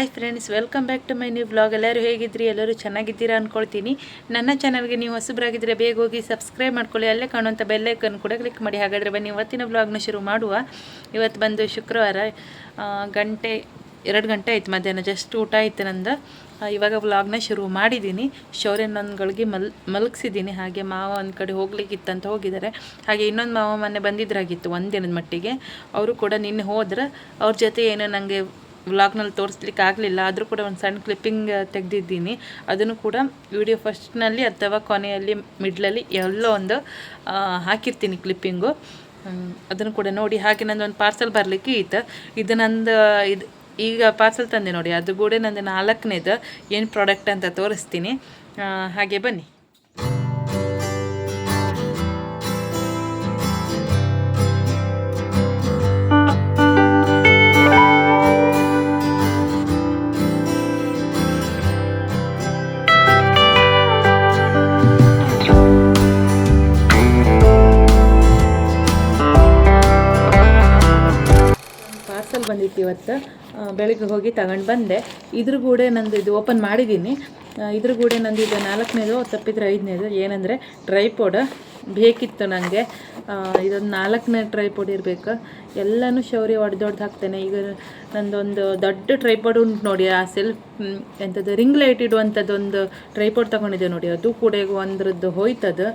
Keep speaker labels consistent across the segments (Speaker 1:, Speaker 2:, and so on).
Speaker 1: Hi friends welcome back to my new blog ಎಲ್ಲರೂ ಹೇಗಿದ್ರಿ ಎಲ್ಲರೂ ಚೆನ್ನಾಗಿದ್ದೀರಾ ಅಂದ್ಕೊಳ್ತೀನಿ ನನ್ನ ಚಾನಲ್ಗೆ ನೀವು ಹೊಸಬರಾಗಿದ್ದರೆ ಬೇಗ ಹೋಗಿ ಸಬ್ಸ್ಕ್ರೈಬ್ ಮಾಡ್ಕೊಳ್ಳಿ. ಅಲ್ಲೇ ಕಾಣುವಂಥ ಬೆಲ್ಲೈಕನ್ ಕೂಡ ಕ್ಲಿಕ್ ಮಾಡಿ. ಹಾಗಾದರೆ ಬನ್ನಿ, ಇವತ್ತಿನ ಬ್ಲಾಗ್ನ ಶುರು ಮಾಡುವ. ಇವತ್ತು ಬಂದು ಶುಕ್ರವಾರ ಗಂಟೆ, ಎರಡು ಗಂಟೆ ಆಯ್ತು ಮಧ್ಯಾಹ್ನ. ಜಸ್ಟ್ ಊಟ ಆಯ್ತು ನಂದು. ಇವಾಗ ವ್ಲಾಗ್ನ ಶುರು ಮಾಡಿದ್ದೀನಿ ಶೌರ್ಯ ನನ್ಗಳಿಗೆ ಮಲ್ ಮಲಗಿಸಿದ್ದೀನಿ ಹಾಗೆ ಮಾವ ಒಂದು ಕಡೆ ಹೋಗ್ಲಿಕ್ಕಿತ್ತಂತ ಹೋಗಿದ್ದಾರೆ. ಹಾಗೆ ಇನ್ನೊಂದು ಮಾವ ಮೊನ್ನೆ ಬಂದಿದ್ರಾಗಿತ್ತು ಒಂದಿನದ ಮಟ್ಟಿಗೆ. ಅವರು ಕೂಡ ನಿನ್ನೆ ಹೋದ್ರೆ, ಅವ್ರ ಜೊತೆ ಏನು ನನಗೆ ವ್ಲಾಗ್ನಲ್ಲಿ ತೋರಿಸ್ಲಿಕ್ಕೆ ಆಗಲಿಲ್ಲ ಆದರೂ ಕೂಡ ಒಂದು ಸಣ್ಣ ಕ್ಲಿಪ್ಪಿಂಗ್ ತೆಗೆದಿದ್ದೀನಿ. ಅದನ್ನು ಕೂಡ ವಿಡಿಯೋ ಫಸ್ಟ್ನಲ್ಲಿ ಅಥವಾ ಕೊನೆಯಲ್ಲಿ ಮಿಡ್ಲಲ್ಲಿ ಎಲ್ಲೋ ಒಂದು ಹಾಕಿರ್ತೀನಿ ಕ್ಲಿಪ್ಪಿಂಗು ಅದನ್ನು ಕೂಡ ನೋಡಿ. ಹಾಗೆ ನಂದು ಒಂದು ಪಾರ್ಸಲ್ ಬರಲಿಕ್ಕೆ ಇತ್ತು ಇದು ನಂದು, ಇದು ಈಗ ಪಾರ್ಸಲ್ ತಂದೆ ನೋಡಿ. ಅದು ಕೂಡ ನಂದು ನಾಲ್ಕನೇದು. ಏನು ಪ್ರಾಡಕ್ಟ್ ಅಂತ ತೋರಿಸ್ತೀನಿ. ಹಾಗೆ ಬನ್ನಿ. ಪಾರ್ಸಲ್ ಬಂದಿತ್ತು ಇವತ್ತು. ಬೆಳಿಗ್ಗೆ ಹೋಗಿ ತಗೊಂಡು ಬಂದೆ. ಇದ್ರ ಕೂಡ ನಂದು ಇದು ಓಪನ್ ಮಾಡಿದ್ದೀನಿ ಇದ್ರ ಕೂಡ ನಂದು ಇದು ನಾಲ್ಕನೇದು, ತಪ್ಪಿದ್ರೆ ಐದನೇದು. ಏನಂದರೆ ಟ್ರೈಪೋಡ ಬೇಕಿತ್ತು ನನಗೆ ಇದೊಂದು ನಾಲ್ಕನೇ ಟ್ರೈಪೋಡ್ ಇರಬೇಕು. ಎಲ್ಲನೂ ಶೌರ್ಯ ಹೊಡೆದೊಡ್ದು ಹಾಕ್ತೇನೆ. ಈಗ ನಂದೊಂದು ದೊಡ್ಡ ಟ್ರೈಪೋಡ್ ಉಂಟು ನೋಡಿ, ಆ ಸೆಲ್ಫ್ ಎಂಥದ್ದು ರಿಂಗ್ ಲೈಟ್ ಇಡುವಂಥದ್ದು ಒಂದು ಟ್ರೈಪೋಡ್ ತೊಗೊಂಡಿದ್ದೆ ನೋಡಿ. ಅದು ಕೂಡ ಈಗ ಒಂದ್ರದ್ದು ಹೋಯ್ತದು.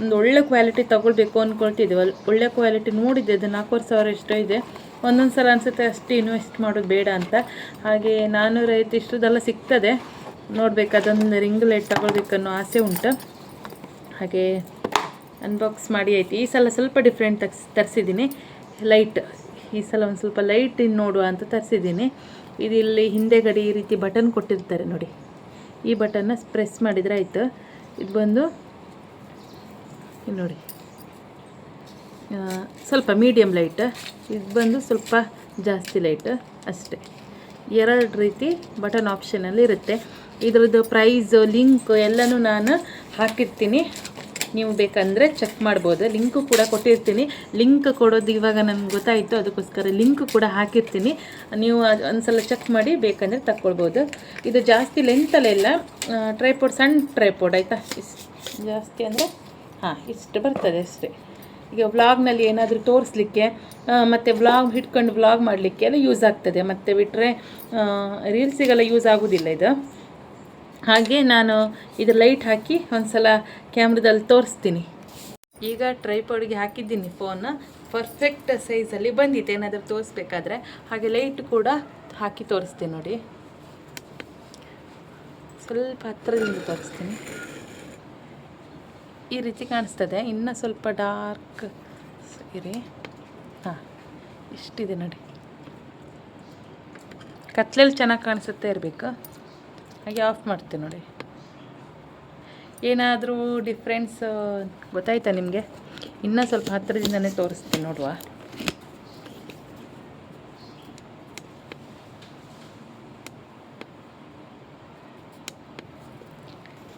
Speaker 1: ಒಂದು ಒಳ್ಳೆ ಕ್ವಾಲಿಟಿ ತೊಗೊಳ್ಬೇಕು ಅಂದ್ಕೊಳ್ತಿದ್ದೆ ಒಲ್- ಒಳ್ಳೆ ಕ್ವಾಲಿಟಿ ನೋಡಿದ್ದೆ, ಅದು ನಾಲ್ಕೂವರೆ ಸಾವಿರ ಎಷ್ಟೋ ಇದೆ. ಒಂದೊಂದು ಸಲ ಅನಿಸುತ್ತೆ ಅಷ್ಟು ಇನ್ವೆಸ್ಟ್ ಮಾಡೋದು ಬೇಡ ಅಂತ. ಹಾಗೆ ನಾನ್ನೂರೈವತ್ತು ಇಷ್ಟದೆಲ್ಲ ಸಿಗ್ತದೆ. ನೋಡಬೇಕು ಅದೊಂದು ರಿಂಗ್ ಲೈಟ್ ತಗೊಳ್ಬೇಕನ್ನೋ ಆಸೆ ಉಂಟು. ಹಾಗೆ ಅನ್ಬಾಕ್ಸ್ ಮಾಡಿ ಆಯ್ತು. ಈ ಸಲ ಸ್ವಲ್ಪ ಡಿಫ್ರೆಂಟ್ ತಗ್ಸ್ ತರಿಸಿದ್ದೀನಿ. ಲೈಟ್ ಈ ಸಲ ಒಂದು ಸ್ವಲ್ಪ ಲೈಟ್ ನೋಡುವ ಅಂತ ತರಿಸಿದ್ದೀನಿ. ಇದು ಇಲ್ಲಿ ಹಿಂದೆಗಡೆ ಈ ರೀತಿ ಬಟನ್ ಕೊಟ್ಟಿರ್ತಾರೆ ನೋಡಿ. ಈ ಬಟನ್ನ ಪ್ರೆಸ್ ಮಾಡಿದರೆ ಆಯಿತು. ಇದು ಬಂದು ನೋಡಿ. ಸ್ವಲ್ಪ ಮೀಡಿಯಮ್ ಲೈಟ್ ಇದು ಬಂದು ಸ್ವಲ್ಪ ಜಾಸ್ತಿ ಲೈಟ್ ಅಷ್ಟೇ. ಎರಡು ರೀತಿ ಬಟನ್ ಆಪ್ಷನಲ್ಲಿ ಇರುತ್ತೆ. ಇದರದ್ದು ಪ್ರೈಸು ಲಿಂಕ್ ಎಲ್ಲನೂ ನಾನು ಹಾಕಿರ್ತೀನಿ. ನೀವು ಬೇಕಂದರೆ ಚೆಕ್ ಮಾಡ್ಬೋದು. ಲಿಂಕು ಕೂಡ ಕೊಟ್ಟಿರ್ತೀನಿ. ಲಿಂಕ್ ಕೊಡೋದು ಇವಾಗ ನನಗೆ ಗೊತ್ತಾಯಿತು. ಅದಕ್ಕೋಸ್ಕರ ಲಿಂಕ್ ಕೂಡ ಹಾಕಿರ್ತೀನಿ. ನೀವು ಅದು ಒಂದ್ಸಲ ಚೆಕ್ ಮಾಡಿ ಬೇಕಂದರೆ ತಕ್ಕೊಳ್ಬೋದು. ಇದು ಜಾಸ್ತಿ ಲೆಂತಲ್ಲೆಲ್ಲ ಟ್ರೈಪೋಡ್ ಸಣ್ಣ ಟ್ರೈಪೋಡ್ ಆಯಿತಾ? ಜಾಸ್ತಿ ಅಂದರೆ ಹಾಂ, ಇಷ್ಟು ಬರ್ತದೆ ಅಷ್ಟೇ. ಈಗ ವ್ಲಾಗ್ನಲ್ಲಿ ಏನಾದರೂ ತೋರಿಸ್ಲಿಕ್ಕೆ ಮತ್ತು ವ್ಲಾಗ್ ಹಿಡ್ಕೊಂಡು ವ್ಲಾಗ್ ಮಾಡಲಿಕ್ಕೆ ಎಲ್ಲ ಯೂಸ್ ಆಗ್ತದೆ. ಮತ್ತು ಬಿಟ್ಟರೆ ರೀಲ್ಸಿಗೆಲ್ಲ ಯೂಸ್ ಆಗೋದಿಲ್ಲ ಇದು. ಹಾಗೆ ನಾನು ಇದು ಲೈಟ್ ಹಾಕಿ ಒಂದು ಸಲ ಕ್ಯಾಮ್ರದಲ್ಲಿ ತೋರಿಸ್ತೀನಿ. ಈಗ ಟ್ರೈಪಾಡಿಗೆ ಹಾಕಿದ್ದೀನಿ ಫೋನ್ ಪರ್ಫೆಕ್ಟ್ ಸೈಜಲ್ಲಿ ಬಂದಿತ್ತು. ಏನಾದರೂ ತೋರಿಸ್ಬೇಕಾದ್ರೆ ಹಾಗೆ ಲೈಟ್ ಕೂಡ ಹಾಕಿ ತೋರಿಸ್ತೀನಿ ನೋಡಿ. ಸ್ವಲ್ಪ ಹತ್ತಿರದಿಂದ ತೋರಿಸ್ತೀನಿ. ಈ ರೀತಿ ಕಾಣಿಸ್ತದೆ. ಇನ್ನು ಸ್ವಲ್ಪ ಡಾರ್ಕ್ ಇರಿ. ಹಾಂ, ಇಷ್ಟಿದೆ ನೋಡಿ. ಕತ್ಲಲ್ಲಿ ಚೆನ್ನಾಗಿ ಕಾಣಿಸುತ್ತೆ ಇರಬೇಕು. ಹಾಗೆ ಆಫ್ ಮಾಡ್ತೀನಿ ನೋಡಿ. ಏನಾದರೂ ಡಿಫ್ರೆನ್ಸ್ ಗೊತ್ತಾಯ್ತಾ ನಿಮಗೆ? ಇನ್ನೂ ಸ್ವಲ್ಪ ಹತ್ತಿರದಿಂದನೇ ತೋರಿಸ್ತೀನಿ ನೋಡುವ.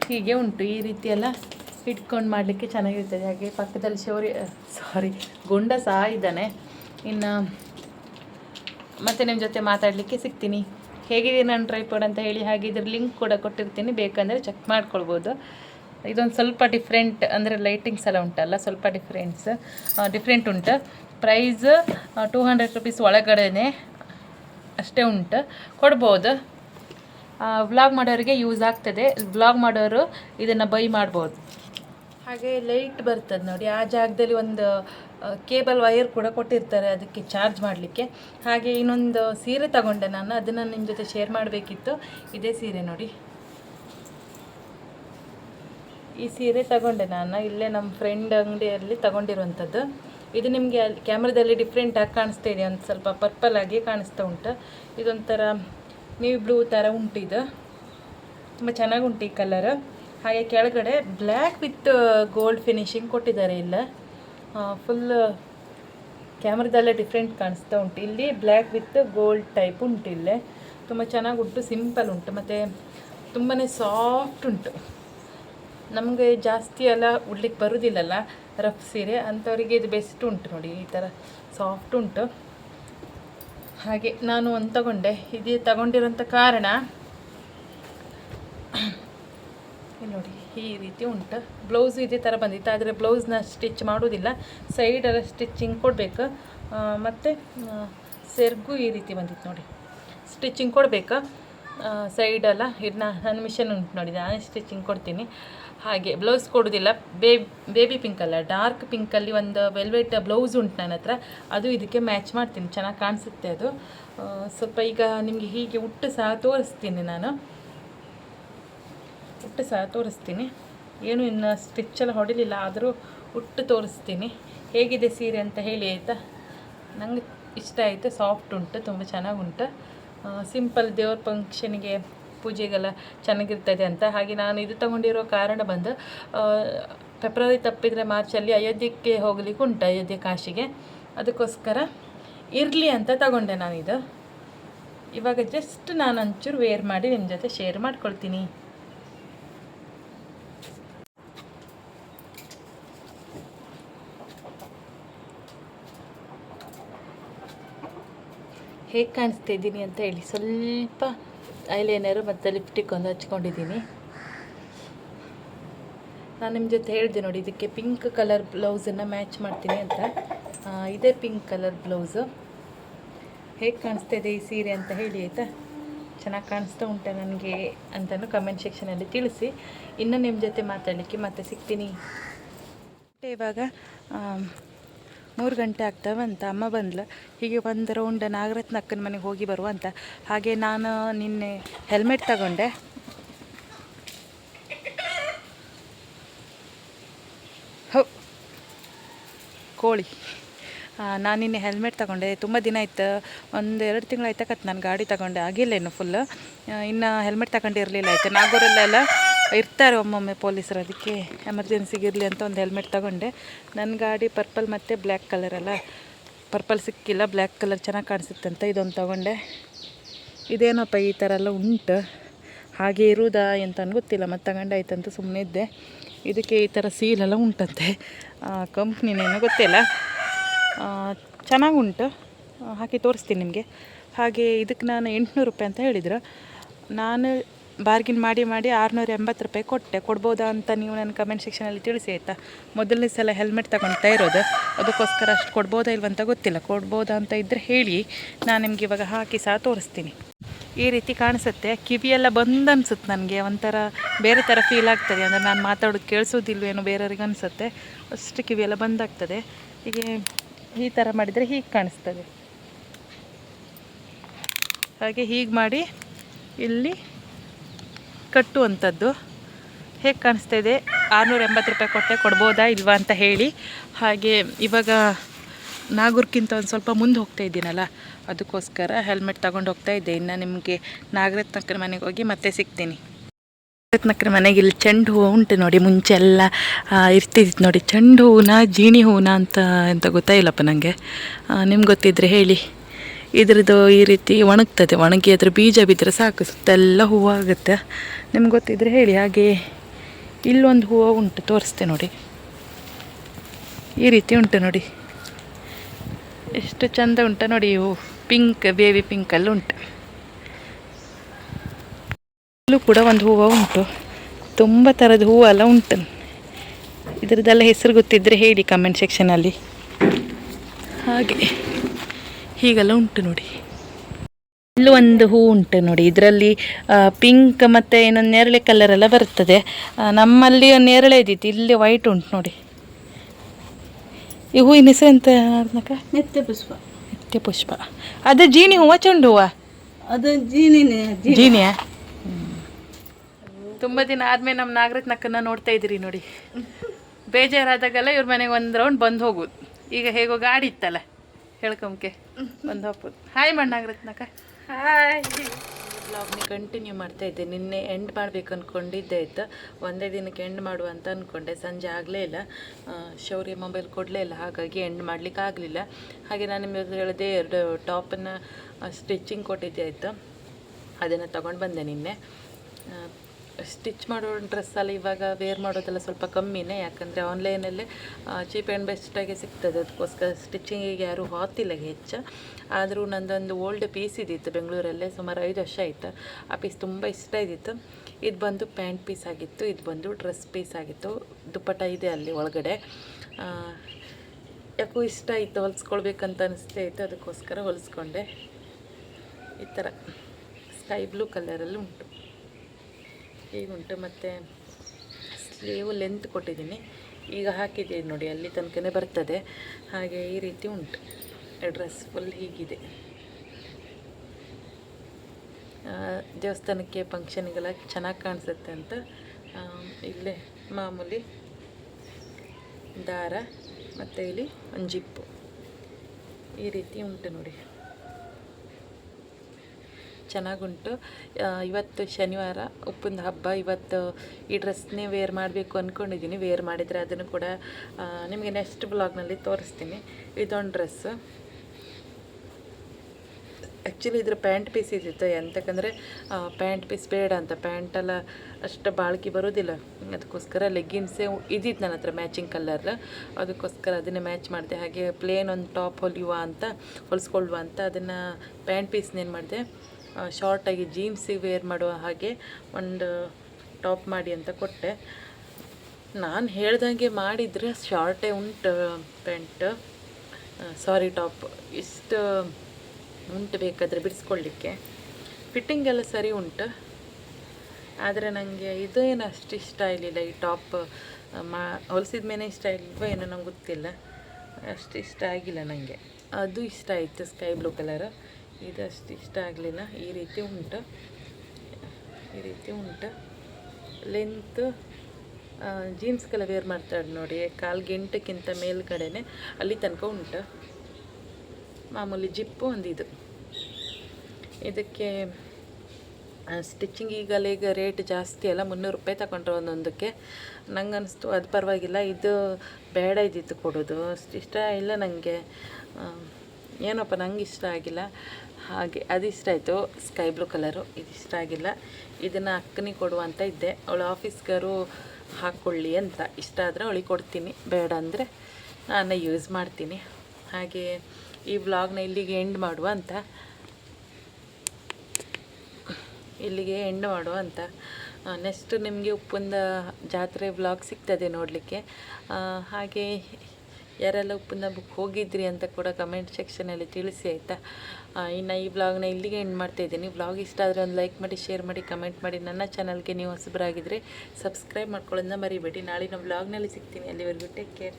Speaker 1: ಹೀಗೆ ಉಂಟು ಈ ರೀತಿಯೆಲ್ಲ ಇಟ್ಕೊಂಡು ಮಾಡಲಿಕ್ಕೆ ಚೆನ್ನಾಗಿರ್ತದೆ ಹಾಗೆ ಪಕ್ಕದಲ್ಲಿ ಶೌರ್ಯ ಸಾರಿ ಗುಂಡ ಸಹ ಇದ್ದಾನೆ. ಇನ್ನು ಮತ್ತೆ ನಿಮ್ಮ ಜೊತೆ ಮಾತಾಡಲಿಕ್ಕೆ ಸಿಗ್ತೀನಿ. ಹೇಗಿದೆ ನನ್ನ ಟ್ರೈಪಾಡ್ ಅಂತ ಹೇಳಿ ಹಾಗೆ ಇದ್ರ ಲಿಂಕ್ ಕೂಡ ಕೊಟ್ಟಿರ್ತೀನಿ. ಬೇಕಂದರೆ ಚೆಕ್ ಮಾಡ್ಕೊಳ್ಬೋದು. ಇದೊಂದು ಸ್ವಲ್ಪ ಡಿಫ್ರೆಂಟ್ ಅಂದರೆ ಲೈಟಿಂಗ್ಸ್ ಎಲ್ಲ ಉಂಟಲ್ಲ, ಸ್ವಲ್ಪ ಡಿಫ್ರೆನ್ಸ್ ಡಿಫ್ರೆಂಟ್ ಉಂಟು. ಪ್ರೈಸ್ ಟೂ ಹಂಡ್ರೆಡ್ ರುಪೀಸ್ ಒಳಗಡೆ ಅಷ್ಟೇ ಉಂಟು. ಕೊಡ್ಬೋದು. ವ್ಲಾಗ್ ಮಾಡೋರಿಗೆ ಯೂಸ್ ಆಗ್ತದೆ. ವ್ಲಾಗ್ ಮಾಡೋರು ಇದನ್ನು ಬೈ ಮಾಡ್ಬೋದು. ಹಾಗೆ ಲೈಟ್ ಬರ್ತದೆ ನೋಡಿ. ಆ ಜಾಗದಲ್ಲಿ ಒಂದು ಕೇಬಲ್ ವೈರ್ ಕೂಡ ಕೊಟ್ಟಿರ್ತಾರೆ ಅದಕ್ಕೆ ಚಾರ್ಜ್ ಮಾಡಲಿಕ್ಕೆ. ಹಾಗೆ ಇನ್ನೊಂದು ಸೀರೆ ತಗೊಂಡೆ ನಾನು. ಅದನ್ನು ನಿಮ್ಮ ಜೊತೆ ಶೇರ್ ಮಾಡಬೇಕಿತ್ತು. ಇದೇ ಸೀರೆ ನೋಡಿ. ಈ ಸೀರೆ ತಗೊಂಡೆ ನಾನು. ಇಲ್ಲೇ ನಮ್ಮ ಫ್ರೆಂಡ್ ಅಂಗಡಿಯಲ್ಲಿ ತಗೊಂಡಿರುವಂಥದ್ದು. ಇದು ನಿಮಗೆ ಅಲ್ಲಿ ಕ್ಯಾಮ್ರಾದಲ್ಲಿ ಡಿಫ್ರೆಂಟ್ ಆಗಿ ಕಾಣಿಸ್ತಾ ಇದೆ. ಒಂದು ಸ್ವಲ್ಪ ಪರ್ಪಲ್ ಆಗಿ ಕಾಣಿಸ್ತಾ ಉಂಟು. ಇದೊಂಥರ ನೀವು ಬ್ಲೂ ಥರ ಉಂಟು ಇದು. ತುಂಬ ಚೆನ್ನಾಗಿ ಉಂಟು ಈ ಕಲರ್ ಹಾಗೆ ಕೆಳಗಡೆ ಬ್ಲ್ಯಾಕ್ ವಿತ್ ಗೋಲ್ಡ್ ಫಿನಿಶಿಂಗ್ ಕೊಟ್ಟಿದ್ದಾರೆ ಇಲ್ಲ. ಫುಲ್ ಕ್ಯಾಮ್ರದಲ್ಲೇ ಡಿಫ್ರೆಂಟ್ ಕಾಣಿಸ್ತಾ ಉಂಟು. ಇಲ್ಲಿ ಬ್ಲ್ಯಾಕ್ ವಿತ್ ಗೋಲ್ಡ್ ಟೈಪ್ ಉಂಟು ಇಲ್ಲೇ. ತುಂಬ ಚೆನ್ನಾಗಿ ಉಂಟು ಸಿಂಪಲ್ ಉಂಟು. ಮತ್ತು ತುಂಬಾ ಸಾಫ್ಟ್ ಉಂಟು. ನಮಗೆ ಜಾಸ್ತಿ ಎಲ್ಲ ಉಡ್ಲಿಕ್ಕೆ ಬರೋದಿಲ್ಲಲ್ಲ ರಫ್ ಸೀರೆ. ಅಂಥವರಿಗೆ ಇದು ಬೆಸ್ಟ್ ಉಂಟು ನೋಡಿ, ಈ ಥರ ಸಾಫ್ಟ್ ಉಂಟು. ಹಾಗೆ ನಾನು ಒಂದು ತಗೊಂಡೆ. ಇದು ತಗೊಂಡಿರೋಂಥ ಕಾರಣ ಇಲ್ಲಿ ನೋಡಿ, ಈ ರೀತಿ ಉಂಟು. ಬ್ಲೌಸ್ ಇದೇ ಥರ ಬಂದಿತ್ತು, ಆದರೆ ಬ್ಲೌಸ್ನ ಸ್ಟಿಚ್ ಮಾಡೋದಿಲ್ಲ. ಸೈಡಲ್ಲ ಸ್ಟಿಚ್ಚಿಂಗ್ ಕೊಡಬೇಕು. ಮತ್ತು ಸೆರ್ಗು ಈ ರೀತಿ ಬಂದಿತ್ತು ನೋಡಿ. ಸ್ಟಿಚ್ಚಿಂಗ್ ಕೊಡಬೇಕು. ಸೈಡಲ್ಲ ಇದನ್ನ ನನ್ನ ಮಿಷನ್ ಉಂಟು ನೋಡಿ, ನಾನು ಸ್ಟಿಚಿಂಗ್ ಕೊಡ್ತೀನಿ. ಹಾಗೆ, ಬ್ಲೌಸ್ ಕೊಡೋದಿಲ್ಲ. ಬೇಬ್ ಬೇಬಿ ಪಿಂಕ್ ಅಲ್ಲ, ಡಾರ್ಕ್ ಪಿಂಕಲ್ಲಿ ಒಂದು ವೆಲ್ವೆಟ್ ಬ್ಲೌಸ್ ಉಂಟು ನನ್ನ ಹತ್ರ. ಅದು ಇದಕ್ಕೆ ಮ್ಯಾಚ್ ಮಾಡ್ತೀನಿ, ಚೆನ್ನಾಗಿ ಕಾಣಿಸುತ್ತೆ ಅದು. ಸ್ವಲ್ಪ ಈಗ ನಿಮಗೆ ಹೀಗೆ ಉಟ್ಟು ಸಹ ತೋರಿಸ್ತೀನಿ ನಾನು. ಉಟ್ಟು ಸಹ ತೋರಿಸ್ತೀನಿ. ಏನು ಇನ್ನು ಸ್ಟಿಚ್ಚೆಲ್ಲ ಹೊಡಿಲಿಲ್ಲ, ಆದರೂ ಉಟ್ಟು ತೋರಿಸ್ತೀನಿ. ಹೇಗಿದೆ ಸೀರೆ ಅಂತ ಹೇಳಿ ಆಯಿತಾ? ನಂಗೆ ಇಷ್ಟ ಆಯಿತು ಸಾಫ್ಟ್ ಉಂಟು, ತುಂಬ ಚೆನ್ನಾಗುಂಟು. ಸಿಂಪಲ್ ದೇವ್ರ ಫಂಕ್ಷನಿಗೆ ಪೂಜೆಗೆಲ್ಲ ಚೆನ್ನಾಗಿರ್ತದೆ ಅಂತ. ಹಾಗೆ ನಾನು ಇದು ತಗೊಂಡಿರೋ ಕಾರಣ ಬಂದು ಫೆಬ್ರವರಿ ತಪ್ಪಿದರೆ ಮಾರ್ಚಲ್ಲಿ ಅಯೋಧ್ಯೆಗೆ ಹೋಗ್ಲಿಕ್ಕೆ ಉಂಟು ಅಯೋಧ್ಯೆ ಕಾಶಿಗೆ. ಅದಕ್ಕೋಸ್ಕರ ಇರಲಿ ಅಂತ ತಗೊಂಡೆ ನಾನಿದು. ಇವಾಗ ಜಸ್ಟ್ ನಾನು ಒಂಚೂರು ವೇರ್ ಮಾಡಿ ನಿಮ್ಮ ಜೊತೆ ಶೇರ್ ಮಾಡ್ಕೊಳ್ತೀನಿ. ಹೇಗೆ ಕಾಣಿಸ್ತಾ ಇದ್ದೀನಿ ಅಂತ ಹೇಳಿ. ಸ್ವಲ್ಪ ಐಲೈನರು ಮತ್ತು ಲಿಪ್ಸ್ಟಿಕ್ ಒಂದು ಹಚ್ಕೊಂಡಿದ್ದೀನಿ. ನಾನು ನಿಮ್ಮ ಜೊತೆ ಹೇಳಿದೆ ನೋಡಿ, ಇದಕ್ಕೆ ಪಿಂಕ್ ಕಲರ್ ಬ್ಲೌಸನ್ನು ಮ್ಯಾಚ್ ಮಾಡ್ತೀನಿ ಅಂತ. ಇದೇ ಪಿಂಕ್ ಕಲರ್ ಬ್ಲೌಸು ಹೇಗೆ ಕಾಣಿಸ್ತಾ ಇದೆ ಈ ಸೀರೆ ಅಂತ ಹೇಳಿ, ಆಯಿತಾ? ಚೆನ್ನಾಗಿ ಕಾಣಿಸ್ತಾ ಉಂಟಾ ನನಗೆ ಅಂತಲೂ ಕಮೆಂಟ್ ಸೆಕ್ಷನಲ್ಲಿ ತಿಳಿಸಿ. ಇನ್ನು ನಿಮ್ಮ ಜೊತೆ ಮಾತಾಡಲಿಕ್ಕೆ ಮತ್ತೆ ಸಿಗ್ತೀನಿ. ಇವಾಗ ಮೂರು ಗಂಟೆ ಆಗ್ತವೆ ಅಂತ ಅಮ್ಮ ಬಂದ್ಲು. ಹೀಗೆ ಒಂದು ರೌಂಡ್ ನಾಗರತ್ನ ಅಕ್ಕನ ಮನೆಗೆ ಹೋಗಿ ಬರುವ ಅಂತ. ಹಾಗೆ ನಾನು ನಿನ್ನೆ ಹೆಲ್ಮೆಟ್ ತಗೊಂಡೆ. ಹೋ. ಕೋಳಿ. ನಾನು ನಿನ್ನೆ ಹೆಲ್ಮೆಟ್ ತಗೊಂಡೆ. ತುಂಬ ದಿನ ಆಯ್ತು. ಒಂದು ಎರಡು ತಿಂಗಳು ನಾನು ಗಾಡಿ ತಗೊಂಡೆ. ಆಗಿಲ್ಲೇನು ಇನ್ನು ಫುಲ್ ಇನ್ನು ಹೆಲ್ಮೆಟ್ ತಗೊಂಡಿರಲಿಲ್ಲ ಆಯ್ತು. ನಾಗೂರಲ್ಲೆಲ್ಲ ಇರ್ತಾರೆ ಒಮ್ಮೊಮ್ಮೆ ಪೊಲೀಸರು ಅದಕ್ಕೆ ಎಮರ್ಜೆನ್ಸಿಗೆ ಇರಲಿ ಅಂತ ಒಂದು ಹೆಲ್ಮೆಟ್ ತಗೊಂಡೆ. ನನ್ನ ಗಾಡಿ ಪರ್ಪಲ್ ಮತ್ತು ಬ್ಲ್ಯಾಕ್ ಅಲ್ಲ. ಪರ್ಪಲ್ ಸಿಕ್ಕಿಲ್ಲ, ಬ್ಲ್ಯಾಕ್ ಕಲರ್ ಚೆನ್ನಾಗಿ ಕಾಣಿಸುತ್ತಂತ ಇದೊಂದು ತಗೊಂಡೆ. ಇದೇನಪ್ಪ ಈ ಥರ ಎಲ್ಲ ಉಂಟು? ಹಾಗೆ ಇರುವುದಾ ಎಂತ ಗೊತ್ತಿಲ್ಲ ಮತ್ತು ತಗೊಂಡಾಯ್ತಂತ ಸುಮ್ಮನೆ ಇದ್ದೆ. ಇದಕ್ಕೆ ಈ ಥರ ಸೀಲೆಲ್ಲ ಉಂಟಂತೆ. ಕಂಪ್ನಿನೇನೋ ಗೊತ್ತಿಲ್ಲ. ಚೆನ್ನಾಗುಂಟು ಹಾಕಿ ತೋರಿಸ್ತೀನಿ ನಿಮಗೆ. ಹಾಗೆ ಇದಕ್ಕೆ ನಾನು ಎಂಟುನೂರು ರೂಪಾಯಿ ಅಂತ ಹೇಳಿದ್ರು. ನಾನು ಬಾರ್ಗಿನ್ ಮಾಡಿ ಮಾಡಿ ಆರುನೂರ ಎಂಬತ್ತು ರೂಪಾಯಿ ಕೊಟ್ಟೆ. ಕೊಡ್ಬೋದಾ ಅಂತ ನೀವು ನನ್ನ ಕಮೆಂಟ್ ಸೆಕ್ಷನಲ್ಲಿ ತಿಳಿಸಿ, ಆಯಿತಾ? ಮೊದಲನೇ ಸಲ ಹೆಲ್ಮೆಟ್ ತಗೊಳ್ತಾ ಇರೋದು. ಅದಕ್ಕೋಸ್ಕರ ಅಷ್ಟು ಕೊಡ್ಬೋದಾ ಇಲ್ವಂತ ಗೊತ್ತಿಲ್ಲ. ಕೊಡ್ಬೋದಾ ಅಂತ ಇದ್ದರೆ ಹೇಳಿ. ನಾನು ನಿಮ್ಗೆ ಇವಾಗ ಹಾಕಿ ಸಹ ತೋರಿಸ್ತೀನಿ. ಈ ರೀತಿ ಕಾಣಿಸುತ್ತೆ. ಕಿವಿಯೆಲ್ಲ ಬಂದು ಅನಿಸುತ್ತೆ ನನಗೆ. ಒಂಥರ ಬೇರೆ ಥರ ಫೀಲ್ ಆಗ್ತದೆ. ಅಂದರೆ ನಾನು ಮಾತಾಡೋದು ಕೇಳಿಸೋದಿಲ್ವೇನೋ ಬೇರೆಯವ್ರಿಗೆ ಅನಿಸುತ್ತೆ. ಅಷ್ಟು ಕಿವಿಯೆಲ್ಲ ಬಂದಾಗ್ತದೆ ಹೀಗೆ ಈ ಥರ ಮಾಡಿದರೆ ಹೀಗೆ ಕಾಣಿಸ್ತದೆ. ಹಾಗೆ ಹೀಗೆ ಮಾಡಿ ಇಲ್ಲಿ ಕಟ್ಟುವಂಥದ್ದು ಹೇಗೆ ಕಾಣಿಸ್ತಾ ಇದೆ? ಆರುನೂರ ಎಂಬತ್ತು ರೂಪಾಯಿ ಕೊಟ್ಟೆ, ಕೊಡ್ಬೋದಾ ಇಲ್ವಾ ಅಂತ ಹೇಳಿ. ಹಾಗೆ ಇವಾಗ ನಾಗೂರ್ಕ್ಕಿಂತ ಒಂದು ಸ್ವಲ್ಪ ಮುಂದೆ ಹೋಗ್ತಾ ಇದ್ದೀನಲ್ಲ, ಅದಕ್ಕೋಸ್ಕರ ಹೆಲ್ಮೆಟ್ ತೊಗೊಂಡು ಹೋಗ್ತಾ ಇದ್ದೆ. ಇನ್ನು ನಿಮಗೆ ನಾಗರತ್ನಕ್ಕನ ಮನೆಗೆ ಹೋಗಿ ಮತ್ತೆ ಸಿಗ್ತೀನಿ. ನಾಗರತ್ನಕ್ಕನ ಮನೆಗೆ ಇಲ್ಲಿ ಚೆಂಡು ಹೂವು ಉಂಟು ನೋಡಿ, ಮುಂಚೆ ಎಲ್ಲ ಇರ್ತಿದ್ದು ನೋಡಿ. ಚೆಂಡು ಹೂವನ್ನ ಜೀನಿ ಹೂವನ್ನ ಅಂತ, ಎಂತ ಗೊತ್ತಾಯಿಲ್ಲಪ್ಪ ನನಗೆ ನಿಮ್ಗೆ ಗೊತ್ತಿದ್ರೆ ಹೇಳಿ. ಇದ್ರದ್ದು ಈ ರೀತಿ ಒಣಗ್ತದೆ, ಒಣಗಿ ಅದ್ರ ಬೀಜ ಬಿದ್ದರೆ ಸಾಕು, ಸುತ್ತೆಲ್ಲ ಹೂವು ಆಗುತ್ತೆ. ನಿಮ್ಗೆ ಗೊತ್ತಿದ್ರೆ ಹೇಳಿ, ಹಾಗೆ ಇಲ್ಲೊಂದು ಹೂವು ಉಂಟು ತೋರಿಸ್ತೆ ನೋಡಿ. ಈ ರೀತಿ ಉಂಟು ನೋಡಿ. ಎಷ್ಟು ಚಂದ ಉಂಟು ನೋಡಿ, ಇವು ಪಿಂಕ್ ಬೇಬಿ ಪಿಂಕಲ್ಲಿ ಉಂಟು. ಇಲ್ಲೂ ಕೂಡ ಒಂದು ಹೂವು ಉಂಟು. ತುಂಬ ಥರದ ಹೂವೆಲ್ಲ ಉಂಟು. ಇದರದ್ದೆಲ್ಲ ಹೆಸರು ಗೊತ್ತಿದ್ದರೆ ಹೇಳಿ ಕಮೆಂಟ್ ಸೆಕ್ಷನಲ್ಲಿ ಹಾಗೆ. ಹೀಗೆಲ್ಲ ಉಂಟು ನೋಡಿ. ಇಲ್ಲೂ ಒಂದು ಹೂ ಉಂಟು ನೋಡಿ. ಇದರಲ್ಲಿ ಪಿಂಕ್ ಮತ್ತು ಇನ್ನೊಂದು ನೇರಳೆ ಕಲರ್ ಎಲ್ಲ ಬರ್ತದೆ. ನಮ್ಮಲ್ಲಿ ನೇರಳೆ ಇದ್ದಿತ್ತು. ಇಲ್ಲಿ ವೈಟ್ ಉಂಟು ನೋಡಿ. ಈ ಹೂವಿನ ಹೆಸರು ಎಂತ
Speaker 2: ನಿತ್ಯ ಪುಷ್ಪ.
Speaker 1: ನಿತ್ಯ ಪುಷ್ಪ. ಅದು ಜೀನಿ ಹೂವ ಚೆಂಡು ಹೂವ?
Speaker 2: ಅದು ಜೀನಿನೇ ಜೀನಿ.
Speaker 1: ಜೀನಿಯಾ? ತುಂಬ ದಿನ ಆದಮೇಲೆ ನಮ್ಮ ನಾಗರತ್ನಕ್ಕನ್ನ ನೋಡ್ತಾ ಇದ್ದೀರಿ ನೋಡಿ. ಬೇಜಾರಾದಾಗೆಲ್ಲ ಇವ್ರ ಮನೆಗೆ ಒಂದು ರೌಂಡ್ ಬಂದು ಹೋಗುದು. ಈಗ ಹೇಗೋ ಗಾಡಿ ಇತ್ತಲ್ಲ. ಹೇಳ್ಕೊಂಬಕ್ಕೆ ಒಂದು ಹಾಯ್ ಮಾಡಿ ಹಾಯ್ ಬ್ಲಾಗ್ನ ಕಂಟಿನ್ಯೂ ಮಾಡ್ತಾ ಇದ್ದೆ. ನಿನ್ನೆ ಎಂಡ್ ಮಾಡಬೇಕು ಅಂದ್ಕೊಂಡಿದ್ದೆ ಇತ್ತು ಒಂದೇ ದಿನಕ್ಕೆ ಎಂಡ್ ಮಾಡುವ ಅಂತ ಅಂದ್ಕೊಂಡೆ ಸಂಜೆ ಆಗಲೇ ಇಲ್ಲ. ಶೌರ್ಯ ಮೊಬೈಲ್ ಕೊಡಲೇ ಇಲ್ಲ. ಹಾಗಾಗಿ ಎಂಡ್ ಮಾಡಲಿಕ್ಕೆ ಆಗಲಿಲ್ಲ. ಹಾಗೆ ನಾನು ನಿಮಗೆ ಹೇಳಿದೆ ಎರಡು ಟಾಪನ್ನು ಸ್ಟಿಚಿಂಗ್ ಕೊಟ್ಟಿದ್ದೆ ಆಯಿತು? ಅದನ್ನು ತೊಗೊಂಡು ಬಂದೆ ನಿನ್ನೆ. ಸ್ಟಿಚ್ ಮಾಡೋ ಡ್ರೆಸ್ಸಲ್ಲಿ ಇವಾಗ ವೇರ್ ಮಾಡೋದೆಲ್ಲ ಸ್ವಲ್ಪ ಕಮ್ಮಿನೇ, ಯಾಕಂದರೆ ಆನ್ಲೈನಲ್ಲೇ ಚೀಪ್ ಆ್ಯಂಡ್ ಬೆಸ್ಟಾಗೆ ಸಿಗ್ತದೆ. ಅದಕ್ಕೋಸ್ಕರ ಸ್ಟಿಚಿಂಗಿಗೆ ಯಾರೂ ಹಾತಿಲ್ಲ ಹೆಚ್ಚು. ಆದರೂ ನಂದೊಂದು ಓಲ್ಡ್ ಪೀಸ್ ಇದ್ದಿತ್ತು ಬೆಂಗಳೂರಲ್ಲೇ ಸುಮಾರು ಐದು ವರ್ಷ ಆಯಿತು. ಆ ಪೀಸ್ ತುಂಬ ಇಷ್ಟ ಇದ್ದಿತ್ತು. ಇದು ಬಂದು ಪ್ಯಾಂಟ್ ಪೀಸ್ ಆಗಿತ್ತು, ಇದು ಬಂದು ಡ್ರೆಸ್ ಪೀಸ್ ಆಗಿತ್ತು. ದುಪ್ಪಟ ಇದೆ ಅಲ್ಲಿ ಒಳಗಡೆ. ಯಾಕೂ ಇಷ್ಟ ಆಯಿತು ಹೊಲಿಸ್ಕೊಳ್ಬೇಕಂತ ಅನಿಸ್ತೇ ಇತ್ತು, ಅದಕ್ಕೋಸ್ಕರ ಹೊಲಿಸ್ಕೊಂಡೆ. ಈ ಥರ ಸ್ಕೈ ಬ್ಲೂ ಕಲರಲ್ಲಿ ಉಂಟು. ಹೀಗುಂಟು ಮತ್ತು ಸ್ಲೀವ್ ಲೆಂತ್ ಕೊಟ್ಟಿದ್ದೀನಿ. ಈಗ ಹಾಕಿದ್ದೀನಿ ನೋಡಿ, ಅಲ್ಲಿ ತನಕನೇ ಬರ್ತದೆ. ಹಾಗೆ ಈ ರೀತಿ ಉಂಟು. ಡ್ರೆಸ್ ಫುಲ್ ಹೀಗಿದೆ. ದೇವಸ್ಥಾನಕ್ಕೆ ಫಂಕ್ಷನ್ಗೆಲ್ಲ ಚೆನ್ನಾಗಿ ಕಾಣಿಸುತ್ತೆ ಅಂತ ಇಲ್ಲೇ ಮಾಮೂಲಿ ದಾರ, ಮತ್ತು ಇಲ್ಲಿ ಒಂದು ಜಿಪ್ಪು. ಈ ರೀತಿ ಉಂಟು ನೋಡಿ. ಚೆನ್ನಾಗುಂಟು. ಇವತ್ತು ಶನಿವಾರ ಉಪ್ಪಿನ ಹಬ್ಬ. ಇವತ್ತು ಈ ಡ್ರೆಸ್ನೇ ವೇರ್ ಮಾಡಬೇಕು ಅಂದ್ಕೊಂಡಿದ್ದೀನಿ ವೇರ್ ಮಾಡಿದರೆ ಅದನ್ನು ಕೂಡ ನಿಮಗೆ ನೆಕ್ಸ್ಟ್ ಬ್ಲಾಗ್ನಲ್ಲಿ ತೋರಿಸ್ತೀನಿ. ಇದೊಂದು ಡ್ರೆಸ್ಸು ಆ್ಯಕ್ಚುಲಿ ಇದ್ರ ಪ್ಯಾಂಟ್ ಪೀಸ್ ಇದ್ದಿತ್ತು. ಎಂತಕ್ಕಂದರೆ ಪ್ಯಾಂಟ್ ಪೀಸ್ ಬೇಡ ಅಂತ. ಪ್ಯಾಂಟೆಲ್ಲ ಅಷ್ಟು ಬಾಳ್ಕಿ ಬರೋದಿಲ್ಲ. ಅದಕ್ಕೋಸ್ಕರ ಲೆಗ್ಗಿನ್ಸೇ ಇದ್ದಿತ್ತು ನನ್ನ ಹತ್ರ ಮ್ಯಾಚಿಂಗ್ ಕಲರ್ ಅದಕ್ಕೋಸ್ಕರ ಅದನ್ನೇ ಮ್ಯಾಚ್ ಮಾಡಿದೆ. ಹಾಗೆ ಪ್ಲೇನ್ ಒಂದು ಟಾಪ್ ಹೊಲಿಯುವ ಅಂತ ಹೊಲಿಸ್ಕೊಳ್ಳುವ ಅಂತ ಅದನ್ನು ಪ್ಯಾಂಟ್ ಪೀಸ್ನೇನು ಮಾಡಿದೆ. ಶಾರ್ಟಾಗಿ ಜೀನ್ಸಿಗೆ ವೇರ್ ಮಾಡುವ ಹಾಗೆ ಒಂದು ಟಾಪ್ ಮಾಡಿ ಅಂತ ಕೊಟ್ಟೆ. ನಾನು ಹೇಳ್ದಂಗೆ ಮಾಡಿದರೆ ಶಾರ್ಟೇ ಉಂಟು ಪ್ಯಾಂಟ್ ಸಾರಿ ಟಾಪ್ ಇಷ್ಟು ಉಂಟು ಬೇಕಾದರೆ ಬಿಡಿಸ್ಕೊಳ್ಳಿಕ್ಕೆ. ಫಿಟ್ಟಿಂಗ್ ಎಲ್ಲ ಸರಿ ಉಂಟು. ಆದರೆ ನನಗೆ ಇದು ಏನು ಅಷ್ಟು ಇಷ್ಟ ಇರಲಿಲ್ಲ ಈ ಟಾಪ್ ಮಾ, ಹೊಲಿಸಿದ ಮೇಲೆ ಇಷ್ಟ ಇಲ್ವೋ ಏನೋ ನಂಗೆ ಗೊತ್ತಿಲ್ಲ. ಅಷ್ಟು ಇಷ್ಟ ಆಗಿಲ್ಲ ನನಗೆ ಅದು ಇಷ್ಟ ಆಯಿತು ಸ್ಕೈ ಬ್ಲೂ ಕಲರ್ ಇದು ಅಷ್ಟು ಇಷ್ಟ ಆಗಲಿಲ್ಲ. ಈ ರೀತಿ ಉಂಟು. ಈ ರೀತಿ ಉಂಟು. ಲೆಂತ್ ಜೀನ್ಸ್ಗೆಲ್ಲ ವೇರ್ ಮಾಡ್ತಾಳೆ ನೋಡಿ. ಕಾಲು ಗೆಂಟಕ್ಕಿಂತ ಮೇಲ್ಗಡೆನೆ ಅಲ್ಲಿ ತನಕ ಉಂಟು. ಮಾಮೂಲಿ ಜಿಪ್ಪು ಒಂದು ಇದು ಇದಕ್ಕೆ ಸ್ಟಿಚಿಂಗ್ ಈಗಲೇ ಈಗ ರೇಟ್ ಜಾಸ್ತಿ ಅಲ್ಲ, ಮುನ್ನೂರು ರೂಪಾಯಿ ತಗೊಂಡ್ರು ಒಂದೊಂದಕ್ಕೆ. ನಂಗೆ ಅನಿಸ್ತು, ಅದು ಪರವಾಗಿಲ್ಲ. ಇದು ಬೇಡ ಇದ್ದಿತ್ತು ಕೊಡೋದು. ಅಷ್ಟು ಇಷ್ಟ ಇಲ್ಲ ನನಗೆ ಏನಪ್ಪ, ನಂಗೆ ಇಷ್ಟ ಆಗಿಲ್ಲ. ಹಾಗೆ, ಅದು ಇಷ್ಟ ಆಯಿತು. ಸ್ಕೈ ಬ್ಲೂ ಕಲರು ಇದು ಇಷ್ಟ ಆಗಿಲ್ಲ. ಇದನ್ನು ಅಕ್ಕನಿ ಕೊಡುವ ಅಂತ ಇದ್ದೆ. ಅವಳು ಆಫೀಸ್ಗರು ಹಾಕ್ಕೊಳ್ಳಿ ಅಂತ. ಇಷ್ಟ ಆದರೆ ಅವಳಿಗೆ ಕೊಡ್ತೀನಿ. ಬೇಡ ಅಂದರೆ ನಾನು ಯೂಸ್ ಮಾಡ್ತೀನಿ. ಹಾಗೆ, ಈ ವ್ಲಾಗ್ನ ಇಲ್ಲಿಗೆ ಎಂಡ್ ಮಾಡುವ ಅಂತ. ಇಲ್ಲಿಗೆ ಎಂಡ್ ಮಾಡುವ ಅಂತ. ನೆಕ್ಸ್ಟ್ ನಿಮಗೆ ಉಪ್ಪಿಂದ ಜಾತ್ರೆ ವ್ಲಾಗ್ ಸಿಗ್ತದೆ ನೋಡಲಿಕ್ಕೆ. ಹಾಗೆ ಯಾರೆಲ್ಲ ಉಪ್ಪಿನ ಬುಕ್ ಹೋಗಿದ್ರಿ ಅಂತ ಕೂಡ ಕಮೆಂಟ್ ಸೆಕ್ಷನಲ್ಲಿ ತಿಳಿಸಿ ಆಯಿತಾ? ಇನ್ನು ಈ ವ್ಲಾಗ್ನ ಇಲ್ಲಿಗೆ ಎಂಡ್ ಮಾಡ್ತಾ ಇದ್ದೀನಿ. ವ್ಲಾಗ್ ಇಷ್ಟ ಆದರೆ ಒಂದು ಲೈಕ್ ಮಾಡಿ ಶೇರ್ ಮಾಡಿ ಕಮೆಂಟ್ ಮಾಡಿ ನನ್ನ ಚಾನಲ್ಗೆ ನೀವು ಹೊಸಬರಾಗಿದ್ದರೆ ಸಬ್ಸ್ಕ್ರೈಬ್ ಮಾಡ್ಕೊಳ್ಳೋದನ್ನ ಮರಿಬೇಡಿ. ನಾಳಿನ ವ್ಲಾಗ್ನಲ್ಲಿ ಸಿಗ್ತೀನಿ. ಅಲ್ಲಿವರೆಗೂ ಟೇಕ್ ಕೇರ್